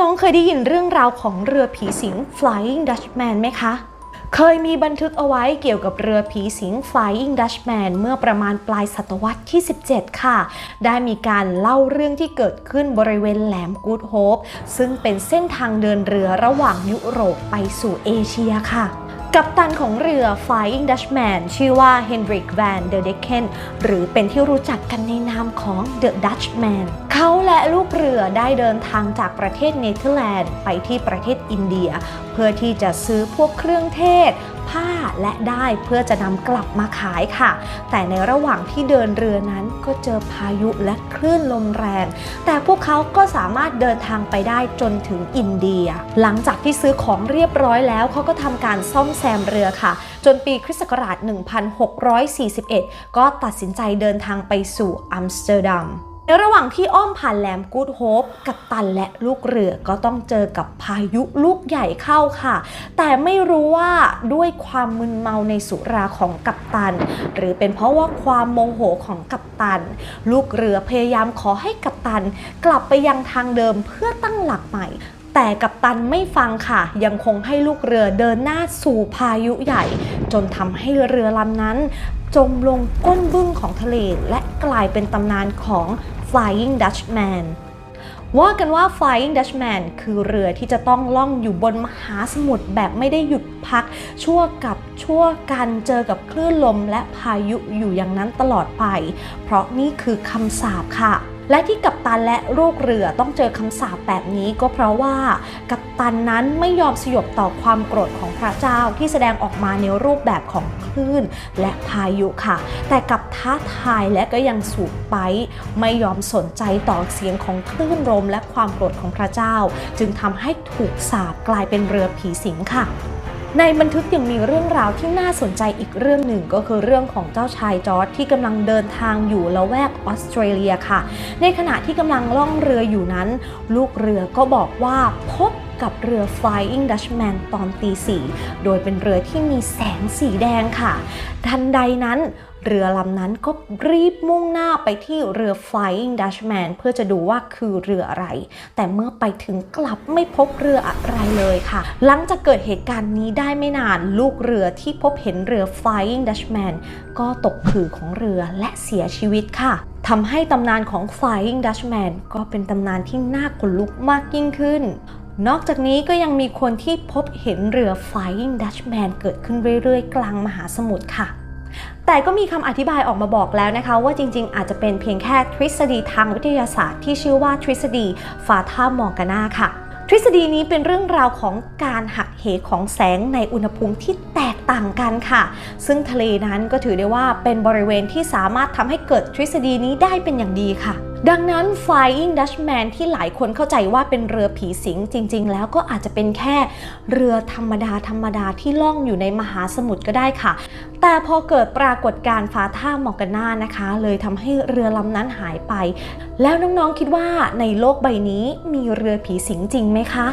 น้องเคยได้ยินเรื่องราวของเรือผีสิง Flying Dutchman ไหมคะ เคยมีบันทึกเอาไว้เกี่ยวกับเรือผีสิง Flying Dutchman เมื่อประมาณปลายศตวรรษที่ 17 ค่ะ ได้มีการเล่าเรื่องที่เกิดขึ้นบริเวณแหลมกูดโฮปซึ่งเป็นเส้นทางเดินเรือระหว่างยุโรปไปสู่เอเชียค่ะ กัปตันของเรือ Flying Dutchman ชื่อว่า Hendrik van der Decken หรือเป็นที่รู้จักกันในนามของ The Dutchman เขาและลูกเรือได้เดินทางจากประเทศเนเธอร์แลนด์ไปที่ประเทศอินเดีย เพื่อที่จะซื้อพวกเครื่องเทศ ผ้า และได้เพื่อจะนำกลับมาขายค่ะ แต่ในระหว่างที่เดินเรือนั้นก็เจอพายุและคลื่นลมแรง แต่พวกเขาก็สามารถเดินทางไปได้จนถึงอินเดีย หลังจากที่ซื้อของเรียบร้อยแล้วเขาก็ทำการซ่อมแซมเรือค่ะ จนปีคริสต์ศักราช 1641 ก็ตัดสินใจเดินทางไปสู่อัมสเตอร์ดัม ในระหว่างที่อ้อมผ่านแหลมกูดโฮปกัปตันและลูกเรือก็ต้องเจอกับพายุลูกใหญ่เข้าค่ะ แต่ไม่รู้ว่าด้วยความมึนเมาในสุราของกัปตัน หรือเป็นเพราะว่าความโมโหของกัปตัน ลูกเรือพยายามขอให้กัปตัน กลับไปยังทางเดิมเพื่อตั้งหลักใหม่แต่กัปตันไม่ฟังค่ะ ยังคงให้ลูกเรือเดินหน้าสู่พายุใหญ่ จนทำให้เรือลำนั้น จมลงก้นบึ้งของทะเลและกลายเป็นตำนานของ Flying Dutchman ว่ากันว่า Flying Dutchman คือเรือที่จะต้องล่องอยู่บนมหาสมุทรแบบไม่ได้หยุดพัก ชั่วกับชั่วกันเจอกับคลื่นลมและพายุอยู่อย่างนั้นตลอดไป เพราะนี่คือคำสาปค่ะ และที่กัปตันและลูกเรือต้องเจอคำสาปแบบนี้ก็เพราะว่ากัปตันนั้นไม่ยอมสยบต่อความโกรธของพระเจ้าที่แสดงออกมาในรูปแบบของคลื่นและพายุค่ะ แต่กับท้าทายและก็ยังสูบไป ไม่ยอมสนใจต่อเสียงของคลื่นลมและความโกรธของพระเจ้า จึงทำให้ถูกสาปกลายเป็นเรือผีสิงค่ะ ในบันทึกยังมีเรื่องราวที่น่าสนใจอีกเรื่องหนึ่งก็คือเรื่องของเจ้าชายจอร์ดที่กำลังเดินทางอยู่ละแวกออสเตรเลียค่ะ ในขณะที่กำลังล่องเรืออยู่นั้น ลูกเรือก็บอกว่าพบกับเรือ Flying Dutchman ตอนตีสี่โดยเป็นเรือที่มีแสงสีแดงค่ะ ทันใดนั้นเรือลำนั้นก็รีบมุ่งหน้าไปที่เรือ Flying Dutchman เพื่อจะดูว่าคือเรืออะไร แต่เมื่อไปถึงกลับไม่พบเรืออะไรเลยค่ะ หลังจากเกิดเหตุการณ์นี้ได้ไม่นานลูกเรือที่พบเห็นเรือ Flying Dutchman ก็ตกขื่อของเรือและเสียชีวิตค่ะทำให้ตำนานของ Flying Dutchman ก็เป็นตำนานที่น่าขนลุกมากยิ่งขึ้นนอกจากนี้ก็ยังมีคนที่พบเห็นเรือ Flying Dutchman เกิดขึ้นเรื่อยๆ กลางมหาสมุทรค่ะ แต่ก็มีคำอธิบายออกมาบอกแล้วนะคะ ว่าจริงๆ อาจจะเป็นเพียงแค่ทฤษฎีทางวิทยาศาสตร์ที่ชื่อว่าทฤษฎีฟาธามอร์กานาค่ะทฤษฎีนี้เป็นเรื่องราวของการหักเหของแสงในอุณหภูมิที่แตกต่างกันค่ะ ซึ่งทะเลนั้นก็ถือได้ว่าเป็นบริเวณที่สามารถทำให้เกิดทฤษฎีนี้ได้เป็นอย่างดีค่ะ ดังนั้น Flying Dutchman ที่หลายคนเข้าใจว่าเป็นเรือผีสิงจริง ๆ แล้วก็อาจจะเป็นแค่เรือธรรมดาธรรมดาที่ล่องอยู่ในมหาสมุทรก็ได้ค่ะ แต่พอเกิดปรากฏการณ์ฟาท่ามอร์กานานะคะ เลยทำให้เรือลำนั้นหายไป แล้วน้องๆคิดว่าในโลกใบนี้มีเรือผีสิงจริงไหมคะ